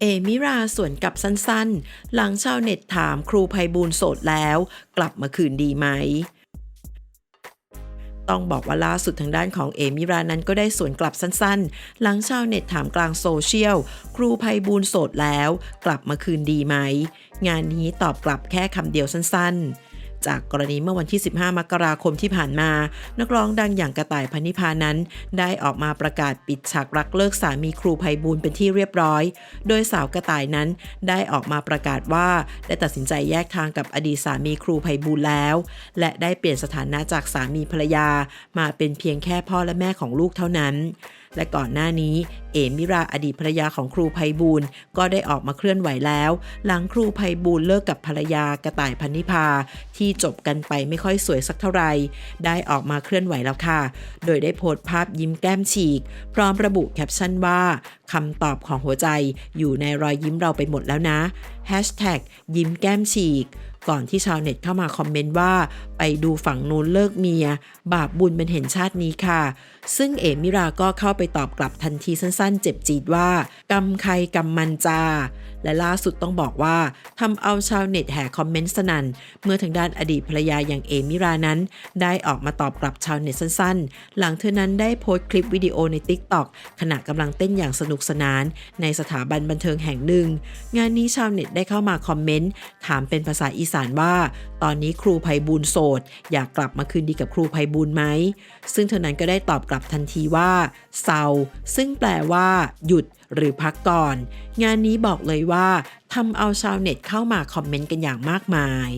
เอมิราสวนกลับสั้นๆ หลังชาวเน็ตถามครูภัยบูลโสดแล้ว กลับมาคืนดีไหม ต้องบอกว่าล่าสุดทางด้านของเอมิรานั้นก็ได้สวนกลับสั้นๆ หลังชาวเน็ตถามกลางโซเชียล ครูภัยบูลโสดแล้ว กลับมาคืนดีไหม งานนี้ตอบกลับแค่คำเดียวสั้นๆ จากกรณีเมื่อวันที่ 15 มกราคมที่ผ่านมา นักร้องดังอย่างกระต่ายพันิพานั้น ได้ออกมาประกาศปิดฉากรักเลิกสามีครูภัยบูลเป็นที่เรียบร้อย โดยสาวกระต่ายนั้นได้ออกมาประกาศว่าได้ตัดสินใจแยกทางกับอดีตสามีครูภัยบูลแล้ว และได้เปลี่ยนสถานะจากสามีภรรยา มาเป็นเพียงแค่พ่อและแม่ของลูกเท่านั้น และก่อนหน้านี้ เอมิราอดีตภรรยาของครูภัยบูลก็ได้ออกมาเคลื่อนไหวแล้ว หลังครูภัยบูลเลิกกับภรรยากระต่ายพันนิพา ที่จบกันไปไม่ค่อยสวยสักเท่าไหร่ได้ออกมาเคลื่อนไหวแล้วค่ะ โดยได้โพสต์ภาพยิ้มแก้มฉีก พร้อมระบุแคปชั่นว่าคำตอบของหัวใจอยู่ในรอยยิ้มเราไปหมดแล้วนะ Hashtag ยิ้มแก้มฉีก ก่อนที่ชาวเน็ตเข้ามาคอมเมนต์ว่า ไปดูฝั่งนู้นเลิกเมีย บาปบุญเป็นเห็นชาตินี้ค่ะ ซึ่งเอมิราก็เข้าไปตอบกลับทันทีสั้นๆ เจ็บจีดว่ากรรมใครกรรมมันจา และล่าสุดต้องบอกว่าทำเอาชาวเน็ตแห่คอมเมนต์สนั่น เมื่อทางด้านอดีตภรรยาอย่างเอมิรานั้น ได้ออกมาตอบกลับชาวเน็ตสั้นๆ หลังเธอนั้นได้โพสต์คลิปวิดีโอใน t ิ k t o อกขณะกำลังเต้นอย่างสนุกสนาน ในสถาบันบันเทิงแห่งหนึ่ง งานนี้ชาวเน็ตได้เข้ามาคอมเมนต์ถามเป็นภาษาอีสานว่าตอนนี้ครูภัยบูลโสด อยากกลับมาคืนดีกับครูภัยบูลไหม ซึ่งเธอนั้นก็ได้ตอบกลับทันทีว่าเซาซึ่งแปลว่า หยุดหรือพักก่อน งานนี้บอกเลยว่าทำเอาชาวเน็ตเข้ามาคอมเมนต์กันอย่างมากมาย